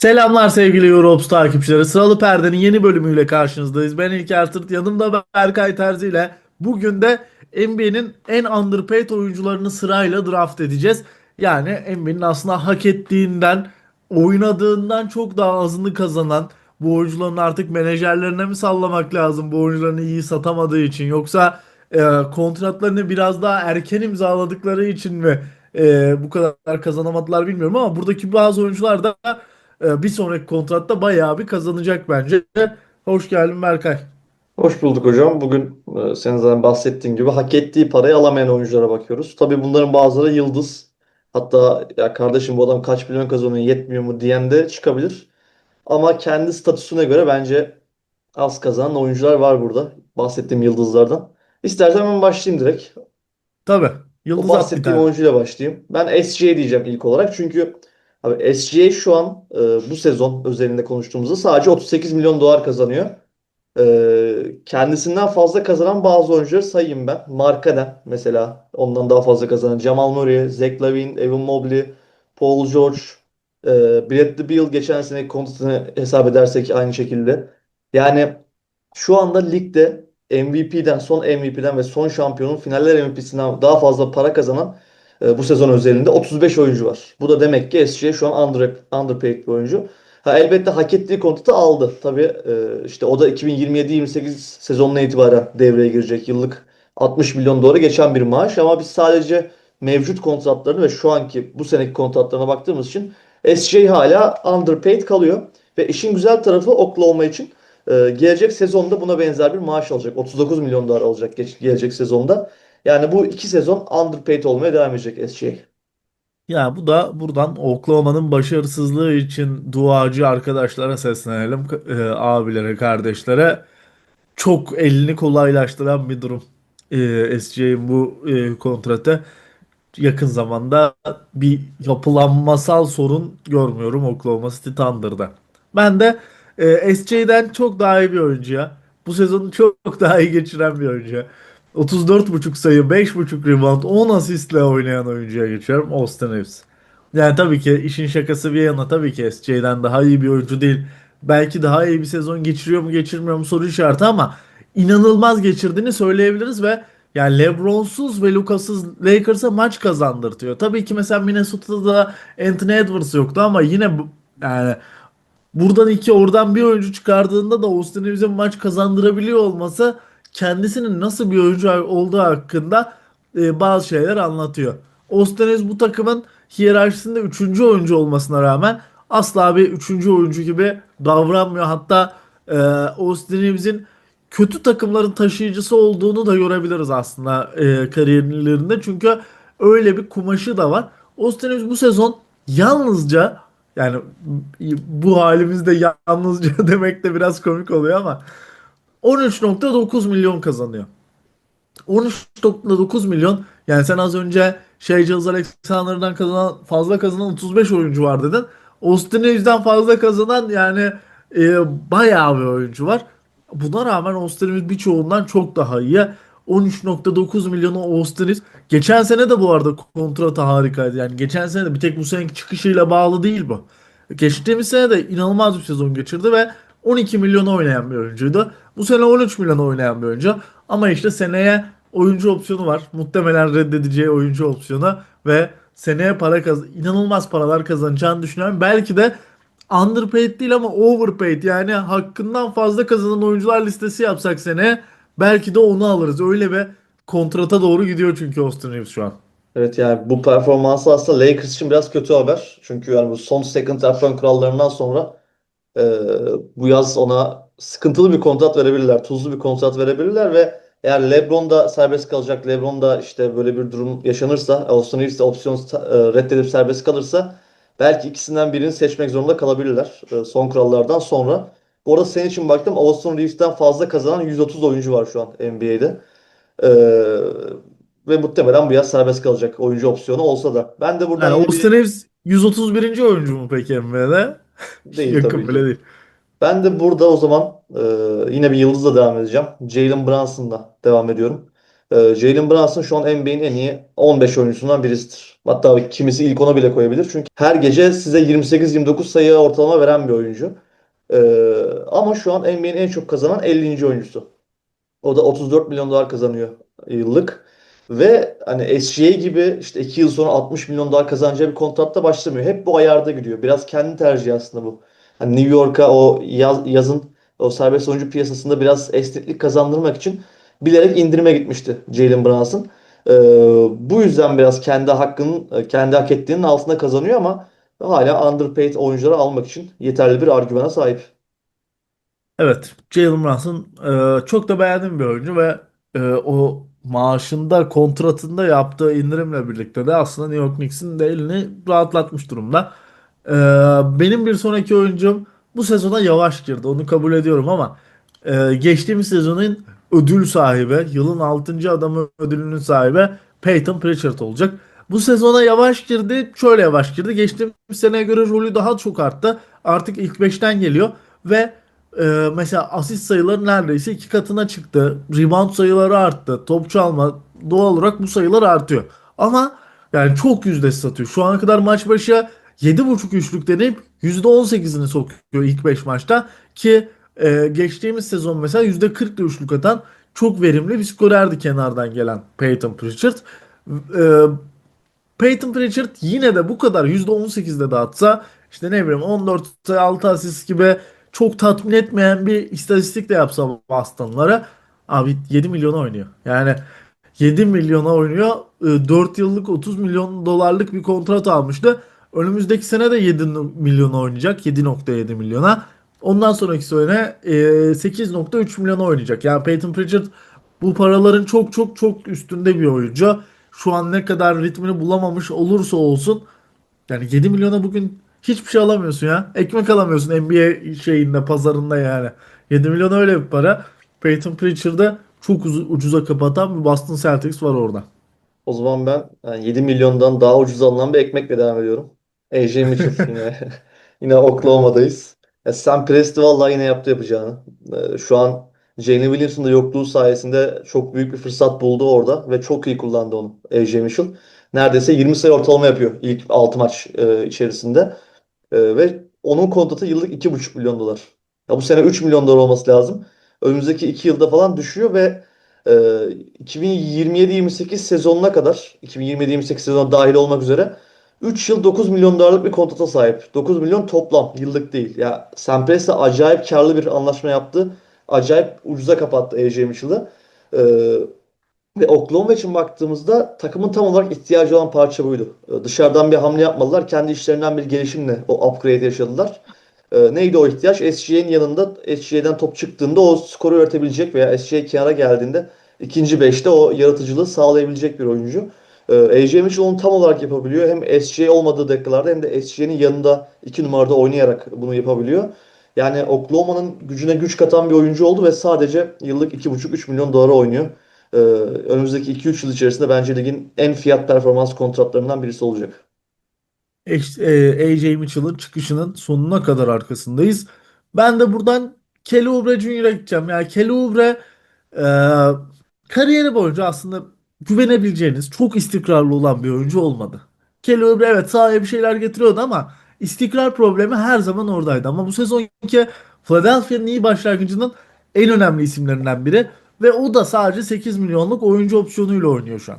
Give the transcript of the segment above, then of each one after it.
Selamlar sevgili Europs takipçileri. Sıralı Perde'nin yeni bölümüyle karşınızdayız. Ben İlker Tırt, yanımda Berkay Terzi ile bugün de NBA'nin en underpaid oyuncularını sırayla draft edeceğiz. Yani NBA'nin aslında hak ettiğinden, oynadığından çok daha azını kazanan bu oyuncuların artık menajerlerine mi sallamak lazım bu oyuncularını iyi satamadığı için yoksa e, kontratlarını biraz daha erken imzaladıkları için mi e, bu kadar kazanamadılar bilmiyorum ama buradaki bazı oyuncular da bir sonraki kontratta bayağı bir kazanacak bence. Hoş geldin Berkay. Hoş bulduk hocam. Bugün e, senin zaten bahsettiğin gibi hak ettiği parayı alamayan oyunculara bakıyoruz. Tabii bunların bazıları yıldız. Hatta ya kardeşim bu adam kaç milyon kazanıyor yetmiyor mu diyen de çıkabilir. Ama kendi statüsüne göre bence az kazanan oyuncular var burada. Bahsettiğim yıldızlardan. İstersen ben başlayayım direkt. Tabii. O Yıldız bir bahsettiğim oyuncuyla başlayayım. Ben SGA diyeceğim ilk olarak. Çünkü abi SGA şu an e, bu sezon özelinde konuştuğumuzda sadece 38 milyon dolar kazanıyor. Ee, kendisinden fazla kazanan bazı oyuncuları sayayım ben. Markkanen mesela ondan daha fazla kazanan Jamal Murray, Zach LaVine, Evan Mobley, Paul George, e, Bradley Beal geçen seneki kontratını hesap edersek aynı şekilde. Yani şu anda ligde MVP'den, son MVP'den ve son şampiyonun finaller MVP'sinden daha fazla para kazanan e, bu sezon özelinde 35 oyuncu var. Bu da demek ki SGA şu an under, underpaid bir oyuncu. Ha, elbette hak ettiği kontratı aldı. Tabii e, işte o da 2027-28 sezonuna itibaren devreye girecek. Yıllık 60 milyon dolara geçen bir maaş ama biz sadece mevcut kontratlarını ve şu anki bu seneki kontratlarına baktığımız için SJ hala underpaid kalıyor. Ve işin güzel tarafı Oklahoma için e, gelecek sezonda buna benzer bir maaş alacak. 39 milyon dolar alacak geç- gelecek sezonda. Yani bu iki sezon underpaid olmaya devam edecek SJ. Ya bu da buradan Oklahoma'nın başarısızlığı için duacı arkadaşlara seslenelim. E, abilere, kardeşlere. Çok elini kolaylaştıran bir durum. E, SGA'nin bu e, kontratı. yakın zamanda bir yapılanmasal sorun görmüyorum Oklahoma City Thunder'da. Ben de e, SJ'den çok daha iyi bir oyuncuya, bu sezonu çok daha iyi geçiren bir oyuncuya, 34.5 sayı, 5.5 rebound, 10 asistle oynayan oyuncuya geçiyorum. Austin Reeves. Yani tabii ki işin şakası bir yana tabii ki SJ'den daha iyi bir oyuncu değil. Belki daha iyi bir sezon geçiriyor mu geçirmiyor mu soru işareti ama inanılmaz geçirdiğini söyleyebiliriz ve yani LeBron'suz ve Lucas'sız Lakers'a maç kazandırtıyor. Tabii ki mesela Minnesota'da Anthony Edwards yoktu ama yine yani buradan iki oradan bir oyuncu çıkardığında da Austin Reeves'in maç kazandırabiliyor olması kendisinin nasıl bir oyuncu olduğu hakkında e, bazı şeyler anlatıyor. Reeves bu takımın hiyerarşisinde üçüncü oyuncu olmasına rağmen asla bir üçüncü oyuncu gibi davranmıyor. Hatta e, Austin Reeves'in kötü takımların taşıyıcısı olduğunu da görebiliriz aslında e, kariyerlerinde. Çünkü öyle bir kumaşı da var. Reeves bu sezon yalnızca yani bu halimizde yalnızca demek de biraz komik oluyor ama 13.9 milyon kazanıyor. 13.9 milyon yani sen az önce şey Giles Alexander'dan kazanan fazla kazanan 35 oyuncu var dedin. Austin Reeves'den fazla kazanan yani e, bayağı bir oyuncu var. Buna rağmen Austin Reeves birçoğundan çok daha iyi. 13.9 milyonu Austin Reeves. Geçen sene de bu arada kontratı harikaydı. Yani geçen sene de bir tek bu seneki çıkışıyla bağlı değil bu. Geçtiğimiz sene de inanılmaz bir sezon geçirdi ve 12 milyona oynayan bir oyuncuydu. Bu sene 13 milyona oynayan bir oyuncu. Ama işte seneye oyuncu opsiyonu var. Muhtemelen reddedeceği oyuncu opsiyonu ve seneye para kaz inanılmaz paralar kazanacağını düşünüyorum. Belki de underpaid değil ama overpaid yani hakkından fazla kazanan oyuncular listesi yapsak seneye belki de onu alırız. Öyle bir kontrata doğru gidiyor çünkü Austin Reeves şu an. Evet yani bu performansı aslında Lakers için biraz kötü haber. Çünkü yani bu son second apron kurallarından sonra e, bu yaz ona sıkıntılı bir kontrat verebilirler. Tuzlu bir kontrat verebilirler ve eğer LeBron da serbest kalacak, LeBron da işte böyle bir durum yaşanırsa, Austin Reeves de opsiyon e, reddedip serbest kalırsa belki ikisinden birini seçmek zorunda kalabilirler e, son kurallardan sonra. Bu arada senin için baktım Austin Reeves'ten fazla kazanan 130 oyuncu var şu an NBA'de. Ee, ve muhtemelen bu yaz serbest kalacak oyuncu opsiyonu olsa da. Ben de buradan Yani Austin Reeves 131. oyuncu mu peki NBA'de? değil Yakın tabii bile değil. Ben de burada o zaman e, yine bir yıldızla devam edeceğim. Jalen Brunson'la devam ediyorum. Ee, Jalen Brunson şu an NBA'in en iyi 15 oyuncusundan birisidir. Hatta kimisi ilk ona bile koyabilir. Çünkü her gece size 28-29 sayı ortalama veren bir oyuncu. Ee, ama şu an NBA'in en çok kazanan 50. oyuncusu. O da 34 milyon dolar kazanıyor yıllık. Ve hani SGA gibi işte 2 yıl sonra 60 milyon dolar kazanacağı bir kontratta başlamıyor. Hep bu ayarda gidiyor. Biraz kendi tercihi aslında bu. Hani New York'a o yaz, yazın o serbest oyuncu piyasasında biraz esneklik kazandırmak için bilerek indirime gitmişti Jalen Brunson. Ee, bu yüzden biraz kendi hakkının, kendi hak ettiğinin altında kazanıyor ama hala underpaid oyuncuları almak için yeterli bir argümana sahip. Evet, Jalen Brunson e, çok da beğendiğim bir oyuncu ve e, o maaşında, kontratında yaptığı indirimle birlikte de aslında New York Knicks'in de elini rahatlatmış durumda. E, benim bir sonraki oyuncum bu sezona yavaş girdi, onu kabul ediyorum ama e, geçtiğimiz sezonun ödül sahibi, yılın 6. adamı ödülünün sahibi Peyton Pritchard olacak. Bu sezona yavaş girdi, şöyle yavaş girdi. Geçtiğimiz seneye göre rolü daha çok arttı. Artık ilk beşten geliyor ve ee, mesela asist sayıları neredeyse iki katına çıktı. Rebound sayıları arttı. Top çalma doğal olarak bu sayılar artıyor. Ama yani çok yüzdesiz atıyor. Şu ana kadar maç başı 7.5 üçlük deneyip %18'ini sokuyor ilk 5 maçta. Ki e, geçtiğimiz sezon mesela %40'da üçlük atan çok verimli bir skorerdi kenardan gelen Peyton Pritchard. E, Peyton Pritchard yine de bu kadar %18'de dağıtsa işte ne bileyim 14 sayı 6 asist gibi çok tatmin etmeyen bir istatistik de yapsa Boston'lara abi 7 milyona oynuyor. Yani 7 milyona oynuyor. 4 yıllık 30 milyon dolarlık bir kontrat almıştı. Önümüzdeki sene de 7 milyona oynayacak. 7.7 milyona. Ondan sonraki sene e, 8.3 milyona oynayacak. Yani Peyton Pritchard bu paraların çok çok çok üstünde bir oyuncu. Şu an ne kadar ritmini bulamamış olursa olsun yani 7 milyona bugün hiçbir şey alamıyorsun ya. Ekmek alamıyorsun NBA şeyinde pazarında yani. 7 milyon öyle bir para. Peyton Pritchard'ı çok uz- ucuza kapatan bir Boston Celtics var orada. O zaman ben yani 7 milyondan daha ucuz alınan bir ekmekle devam ediyorum. AJ Mitchell yine yine Oklahoma'dayız. Ya Sam Presti vallahi yine yaptı yapacağını. Ee, Şu an Jalen Williams'ın da yokluğu sayesinde çok büyük bir fırsat buldu orada ve çok iyi kullandı onu AJ Mitchell. Neredeyse 20 sayı ortalama yapıyor ilk 6 maç e, içerisinde. Ee, ve onun kontratı yıllık 2,5 milyon dolar. Ya bu sene 3 milyon dolar olması lazım. Önümüzdeki 2 yılda falan düşüyor ve e, 2027-28 sezonuna kadar 2027-28 sezonu dahil olmak üzere 3 yıl 9 milyon dolarlık bir kontrata sahip. 9 milyon toplam yıllık değil. Ya Sam Presti acayip karlı bir anlaşma yaptı. Acayip ucuza kapattı AJ Mitchell'ı. Ee, ve Oklahoma için baktığımızda takımın tam olarak ihtiyacı olan parça buydu. Ee, Dışarıdan bir hamle yapmadılar. Kendi işlerinden bir gelişimle o upgrade yaşadılar. Ee, neydi o ihtiyaç? SGA'nin yanında SGA'den top çıktığında o skoru üretebilecek veya SGA kenara geldiğinde ikinci beşte o yaratıcılığı sağlayabilecek bir oyuncu. Ee, AJ Mitchell onu tam olarak yapabiliyor. Hem SGA olmadığı dakikalarda hem de SGA'nin yanında iki numarada oynayarak bunu yapabiliyor. Yani Oklahoma'nın gücüne güç katan bir oyuncu oldu ve sadece yıllık 2,5-3 milyon dolara oynuyor. Ee, önümüzdeki 2-3 yıl içerisinde bence ligin en fiyat performans kontratlarından birisi olacak. E, AJ Mitchell'ın çıkışının sonuna kadar arkasındayız. Ben de buradan Kelly Oubre Jr.'a gideceğim. Yani Kelly Oubre e, kariyeri boyunca aslında güvenebileceğiniz, çok istikrarlı olan bir oyuncu olmadı. Kelly Oubre evet sahaya bir şeyler getiriyordu ama istikrar problemi her zaman oradaydı. Ama bu sezonki Philadelphia'nın iyi başlangıcının en önemli isimlerinden biri ve o da sadece 8 milyonluk oyuncu opsiyonuyla oynuyor şu an.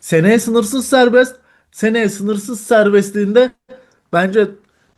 Seneye sınırsız serbest. Seneye sınırsız serbestliğinde bence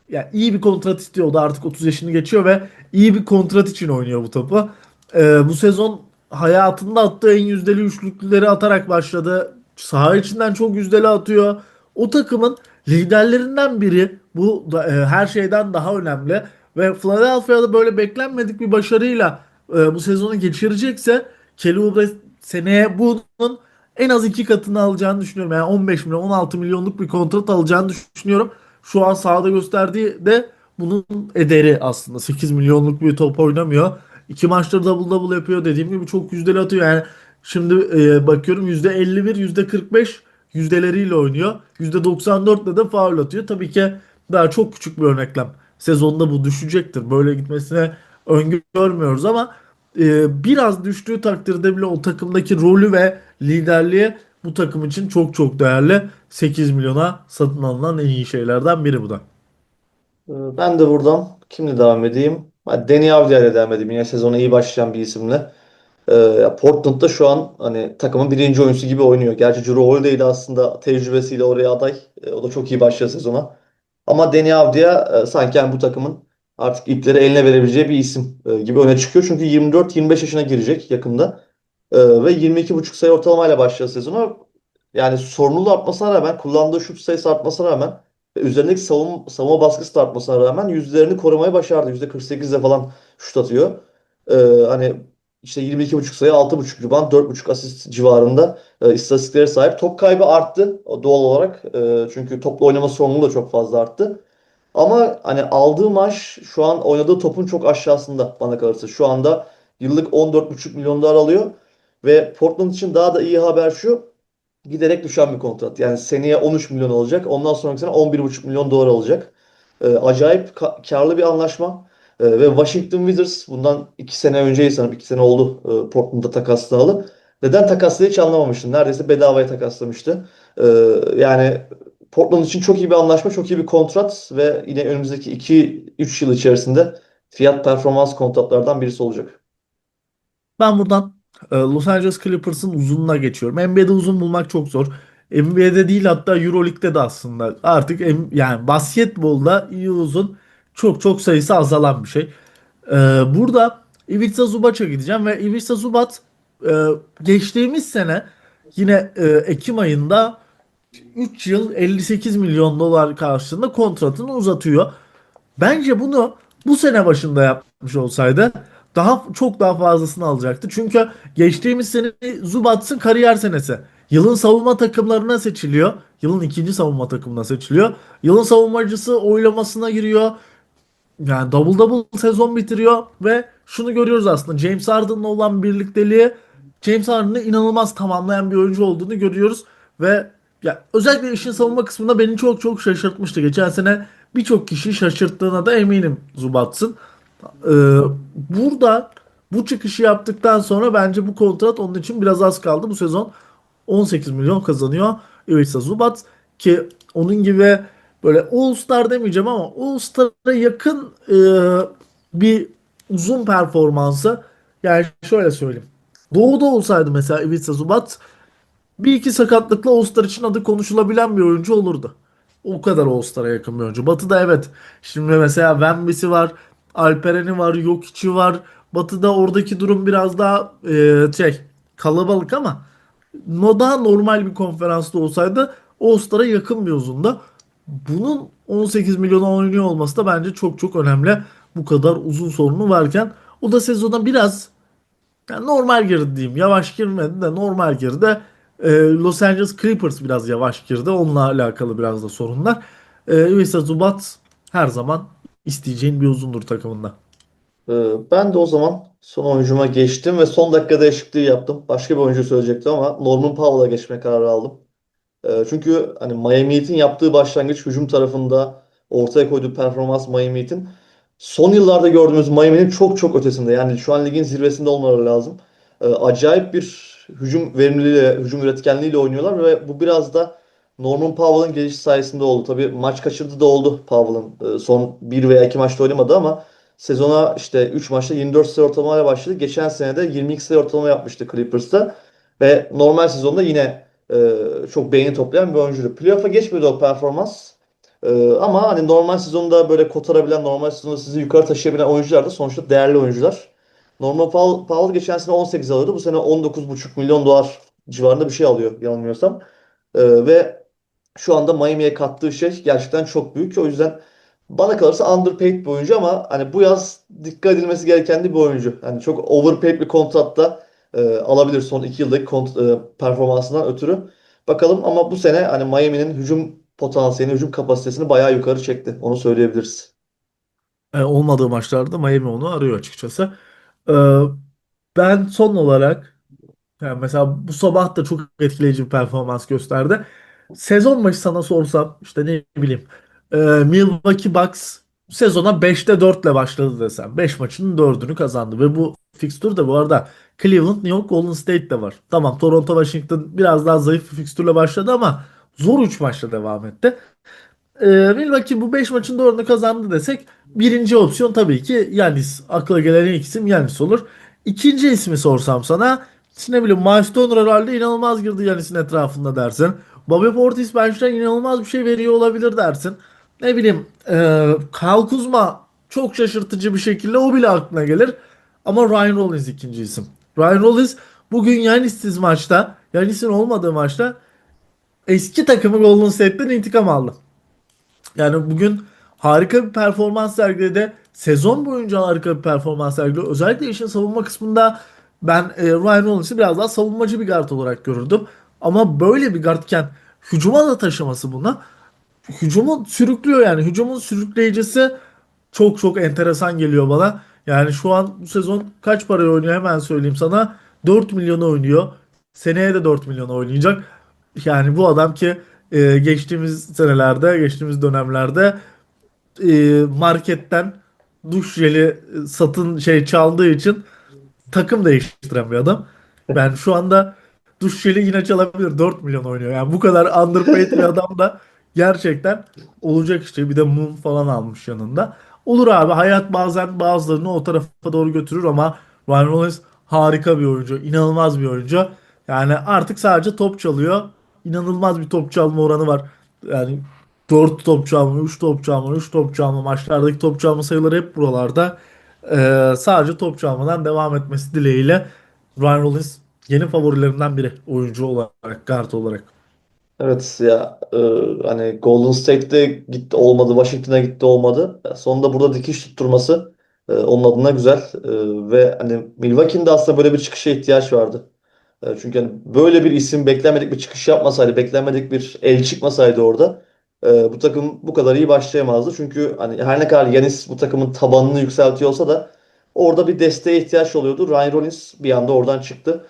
ya iyi bir kontrat istiyor. O da artık 30 yaşını geçiyor ve iyi bir kontrat için oynuyor bu topu. Ee, bu sezon hayatında attığı en yüzdeli üçlükleri atarak başladı. Saha içinden çok yüzdeli atıyor. O takımın liderlerinden biri. Bu da, e, her şeyden daha önemli. Ve Philadelphia'da böyle beklenmedik bir başarıyla e, bu sezonu geçirecekse Kelly Oubre seneye bunun en az iki katını alacağını düşünüyorum. Yani 15 milyon 16 milyonluk bir kontrat alacağını düşünüyorum. Şu an sahada gösterdiği de bunun ederi aslında. 8 milyonluk bir top oynamıyor. İki maçtır double double yapıyor. Dediğim gibi çok yüzdeli atıyor. Yani şimdi e, bakıyorum %51, %45 yüzdeleriyle oynuyor. %94 ile de faul atıyor. Tabii ki daha çok küçük bir örneklem. Sezonda bu düşecektir. Böyle gitmesine öngörmüyoruz ama e, biraz düştüğü takdirde bile o takımdaki rolü ve liderliği bu takım için çok çok değerli. 8 milyona satın alınan en iyi şeylerden biri bu da. Ee, Ben de buradan kimle devam edeyim? Deni Avdiya ile devam edeyim. Yine sezona iyi başlayan bir isimle. Ya Portland'da şu an hani takımın birinci oyuncusu gibi oynuyor. Gerçi Drew Holiday de aslında tecrübesiyle oraya aday. Ee, o da çok iyi başladı sezona. Ama Deni Avdiya e, sanki yani bu takımın artık ipleri eline verebileceği bir isim e, gibi öne çıkıyor. Çünkü 24-25 yaşına girecek yakında. Ee, ve 22,5 sayı ortalamayla başladı sezona. Yani sorumluluğu artmasına rağmen, kullandığı şut sayısı artmasına rağmen üzerindeki savunma, savunma baskısı da artmasına rağmen yüzlerini korumayı başardı. %48'de falan şut atıyor. Ee, hani işte 22,5 sayı, 6,5 rebound, 4,5 asist civarında e, istatistiklere sahip. Top kaybı arttı doğal olarak. E, çünkü topla oynama sorumluluğu da çok fazla arttı. Ama hani aldığı maaş şu an oynadığı topun çok aşağısında bana kalırsa. Şu anda yıllık 14,5 milyon dolar alıyor. Ve Portland için daha da iyi haber şu. Giderek düşen bir kontrat. Yani seneye 13 milyon olacak. Ondan sonraki sene 11,5 milyon dolar alacak. Ee, acayip ka- karlı bir anlaşma. Ee, ve Washington Wizards bundan 2 sene önceydi sanırım. 2 sene oldu e, Portland'da takaslayalı. Neden takaslı hiç anlamamıştım. Neredeyse bedavaya takaslamıştı. Ee, yani Portland için çok iyi bir anlaşma, çok iyi bir kontrat ve yine önümüzdeki 2-3 yıl içerisinde fiyat performans kontratlardan birisi olacak. Ben buradan e, Los Angeles Clippers'ın uzununa geçiyorum. NBA'de uzun bulmak çok zor. NBA'de değil hatta EuroLeague'de de aslında artık yani basketbolda iyi uzun çok çok sayısı azalan bir şey. E, burada Ivica Zubac'a gideceğim ve Ivica Zubac e, geçtiğimiz sene yine Ekim ayında 3 yıl 58 milyon dolar karşılığında kontratını uzatıyor. Bence bunu bu sene başında yapmış olsaydı daha çok daha fazlasını alacaktı. Çünkü geçtiğimiz sene Zubats'ın kariyer senesi. Yılın savunma takımlarına seçiliyor. Yılın ikinci savunma takımına seçiliyor. Yılın savunmacısı oylamasına giriyor. Yani double double sezon bitiriyor ve şunu görüyoruz aslında James Harden'la olan birlikteliği James Harden'ı inanılmaz tamamlayan bir oyuncu olduğunu görüyoruz ve ya özellikle işin savunma kısmında beni çok çok şaşırtmıştı. Geçen sene birçok kişi şaşırttığına da eminim Zubats'ın. Ee, burada bu çıkışı yaptıktan sonra bence bu kontrat onun için biraz az kaldı. Bu sezon 18 milyon kazanıyor Ivica Zubac ki onun gibi böyle All-Star demeyeceğim ama All-Star'a yakın e, bir uzun performansı yani şöyle söyleyeyim. Doğu'da olsaydı mesela Ivica Zubac bir iki sakatlıkla All-Star için adı konuşulabilen bir oyuncu olurdu. O kadar All-Star'a yakın bir oyuncu. Batı'da evet. Şimdi mesela Wembany'si var. Alperen'i var. Jokic'i var. Batı'da oradaki durum biraz daha e, şey kalabalık ama no daha normal bir konferansta olsaydı All-Star'a yakın bir uzunda. Bunun 18 milyona oynuyor olması da bence çok çok önemli. Bu kadar uzun sorunu varken o da sezona biraz yani normal girdi diyeyim. Yavaş girmedi de normal girdi. Ee, Los Angeles Clippers biraz yavaş girdi. Onunla alakalı biraz da sorunlar. Ee, Ivica Zubac her zaman isteyeceğin bir uzundur takımında. Ee, Ben de o zaman son oyuncuma geçtim ve son dakika değişikliği yaptım. Başka bir oyuncu söyleyecektim ama Norman Powell'a geçme kararı aldım. Çünkü hani Miami Heat'in yaptığı başlangıç hücum tarafında ortaya koyduğu performans Miami Heat'in son yıllarda gördüğümüz Miami'nin çok çok ötesinde. Yani şu an ligin zirvesinde olmaları lazım. Acayip bir hücum verimliliğiyle, hücum üretkenliğiyle oynuyorlar ve bu biraz da Norman Powell'ın gelişi sayesinde oldu. Tabii maç kaçırdı da oldu Powell'ın. Ee, Son bir veya iki maçta oynamadı ama sezona işte 3 maçta 24 sayı ortalamayla başladı. Geçen sene de 22 sayı ortalama yapmıştı Clippers'ta. Ve normal sezonda yine e, çok beğeni toplayan bir oyuncuydu. Playoff'a geçmedi o performans. E, ama hani normal sezonda böyle kotarabilen, normal sezonda sizi yukarı taşıyabilen oyuncular da sonuçta değerli oyuncular. Norman Powell, Powell geçen sene 18 alıyordu. Bu sene 19,5 milyon dolar civarında bir şey alıyor yanılmıyorsam. E, ve şu anda Miami'ye kattığı şey gerçekten çok büyük. O yüzden bana kalırsa underpaid bir oyuncu ama hani bu yaz dikkat edilmesi gereken bir oyuncu. Hani çok overpaid bir kontratta e, alabilir son 2 yıldaki kont- e, performansından ötürü. Bakalım ama bu sene hani Miami'nin hücum potansiyelini, hücum kapasitesini bayağı yukarı çekti. Onu söyleyebiliriz. Ee, olmadığı maçlarda Miami onu arıyor açıkçası. Ee, ben son olarak yani mesela bu sabah da çok etkileyici bir performans gösterdi. Sezon başı sana sorsam işte ne bileyim e, Milwaukee Bucks sezona 5'te 4 ile başladı desem. 5 maçının 4'ünü kazandı ve bu fikstür de bu arada Cleveland, New York, Golden State de var. Tamam Toronto, Washington biraz daha zayıf bir fikstürle başladı ama zor 3 maçla devam etti. Ee, Milwaukee bu 5 maçın 4'ünü kazandı desek birinci opsiyon tabii ki Yanis. Akla gelen ilk isim Yanis olur. İkinci ismi sorsam sana ne bileyim Miles Turner herhalde inanılmaz girdi Yanis'in etrafında dersin. Bobby Portis bench'ten inanılmaz bir şey veriyor olabilir dersin. Ne bileyim e, Kyle Kuzma çok şaşırtıcı bir şekilde o bile aklına gelir. Ama Ryan Rollins ikinci isim. Ryan Rollins bugün Yanis'siz maçta Yanis'in olmadığı maçta eski takımı Golden State'den intikam aldı. Yani bugün harika bir performans sergiledi. Sezon boyunca harika bir performans sergiledi. Özellikle işin savunma kısmında ben e, Ryan Rollins'i biraz daha savunmacı bir guard olarak görürdüm. Ama böyle bir guardken hücuma da taşıması buna. Hücumu sürüklüyor yani. Hücumun sürükleyicisi çok çok enteresan geliyor bana. Yani şu an bu sezon kaç paraya oynuyor hemen söyleyeyim sana. 4 milyona oynuyor. Seneye de 4 milyona oynayacak. Yani bu adam ki e, geçtiğimiz senelerde, geçtiğimiz dönemlerde e, marketten duş jeli satın şey çaldığı için takım değiştiren bir adam. Ben şu anda duş jeli yine çalabilir. 4 milyon oynuyor. Yani bu kadar underpaid bir adam da gerçekten olacak işte. Bir de mum falan almış yanında. Olur abi hayat bazen bazılarını o tarafa doğru götürür ama Ryan Reynolds harika bir oyuncu. inanılmaz bir oyuncu. Yani artık sadece top çalıyor. İnanılmaz bir top çalma oranı var. Yani 4 top çalma, 3 top çalma, 3 top çalma maçlardaki top çalma sayıları hep buralarda. Ee, sadece top çalmadan devam etmesi dileğiyle Ryan Rollins yeni favorilerimden biri oyuncu olarak, guard olarak. Evet ya e, hani Golden State'de gitti olmadı, Washington'a gitti olmadı. Sonunda burada dikiş tutturması e, onun adına güzel E, ve hani Milwaukee'nin de aslında böyle bir çıkışa ihtiyaç vardı. E, çünkü hani böyle bir isim beklenmedik bir çıkış yapmasaydı, beklenmedik bir el çıkmasaydı orada e, bu takım bu kadar iyi başlayamazdı. Çünkü hani her ne kadar Yanis bu takımın tabanını yükseltiyor olsa da orada bir desteğe ihtiyaç oluyordu. Ryan Rollins bir anda oradan çıktı.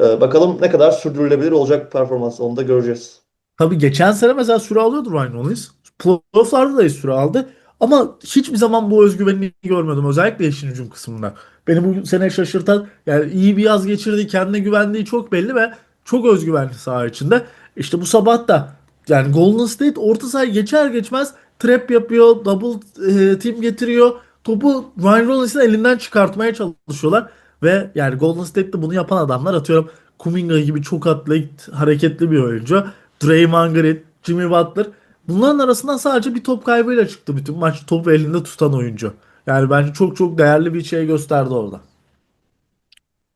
E, bakalım ne kadar sürdürülebilir olacak performans onu da göreceğiz. Tabii geçen sene mesela süre alıyordu Ryan Rollins. Playoff'larda da süre aldı. Ama hiçbir zaman bu özgüvenini görmedim. Özellikle işin hücum kısmında. Beni bu sene şaşırtan yani iyi bir yaz geçirdiği, kendine güvendiği çok belli ve çok özgüvenli saha içinde. İşte bu sabah da yani Golden State orta sahayı geçer geçmez trap yapıyor, double e, team getiriyor. Topu Ryan Rollins'in elinden çıkartmaya çalışıyorlar. Ve yani Golden State'te bunu yapan adamlar atıyorum Kuminga gibi çok atlet, hareketli bir oyuncu. Draymond Green, Jimmy Butler. Bunların arasından sadece bir top kaybıyla çıktı bütün maç topu elinde tutan oyuncu. Yani bence çok çok değerli bir şey gösterdi orada.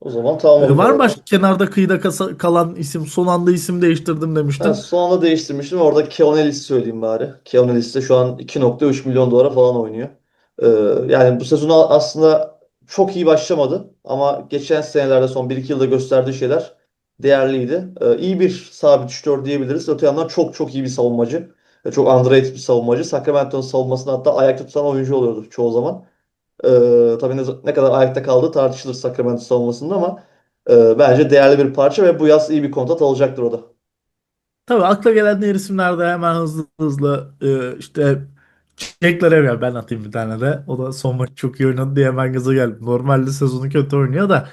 O zaman tamam Ee, var mı başka kenarda kıyıda kasa- kalan isim? Son anda isim değiştirdim Ben demiştin. son anda değiştirmiştim. Orada Keon Ellis söyleyeyim bari. Keon Ellis de şu an 2.3 milyon dolara falan oynuyor. Ee, yani bu sezonu aslında çok iyi başlamadı. Ama geçen senelerde son bir iki yılda gösterdiği şeyler değerliydi. Ee, iyi bir sabit şütör diyebiliriz. Öte yandan çok çok iyi bir savunmacı. Ve Çok underrated bir savunmacı. Sacramento'nun savunmasını hatta ayakta tutan oyuncu oluyordu çoğu zaman. Ee, tabii ne, ne kadar ayakta kaldığı tartışılır Sacramento savunmasında ama e, bence değerli bir parça ve bu yaz iyi bir kontrat alacaktır o da. Tabii akla gelen diğer isimlerde hemen hızlı hızlı e, işte Jack Laravel ben atayım bir tane de. O da son maç çok iyi oynadı diye hemen gaza geldim. Normalde sezonu kötü oynuyor da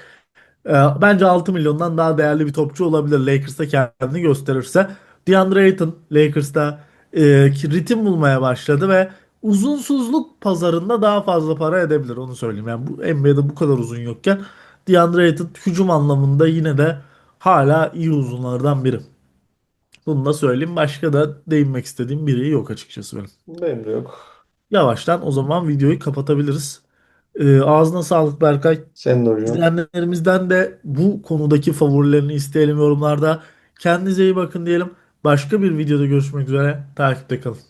e, bence 6 milyondan daha değerli bir topçu olabilir. Lakers'ta kendini gösterirse. DeAndre Ayton Lakers'ta e, ritim bulmaya başladı ve uzunsuzluk pazarında daha fazla para edebilir onu söyleyeyim. Yani bu NBA'de bu kadar uzun yokken DeAndre Ayton hücum anlamında yine de hala iyi uzunlardan biri. Bunu da söyleyeyim. Başka da değinmek istediğim biri yok açıkçası benim. Benim de yok. Yavaştan o zaman videoyu kapatabiliriz. Ee, ağzına sağlık Berkay. Senin de hocam. İzleyenlerimizden de bu konudaki favorilerini isteyelim yorumlarda. Kendinize iyi bakın diyelim. Başka bir videoda görüşmek üzere. Takipte kalın.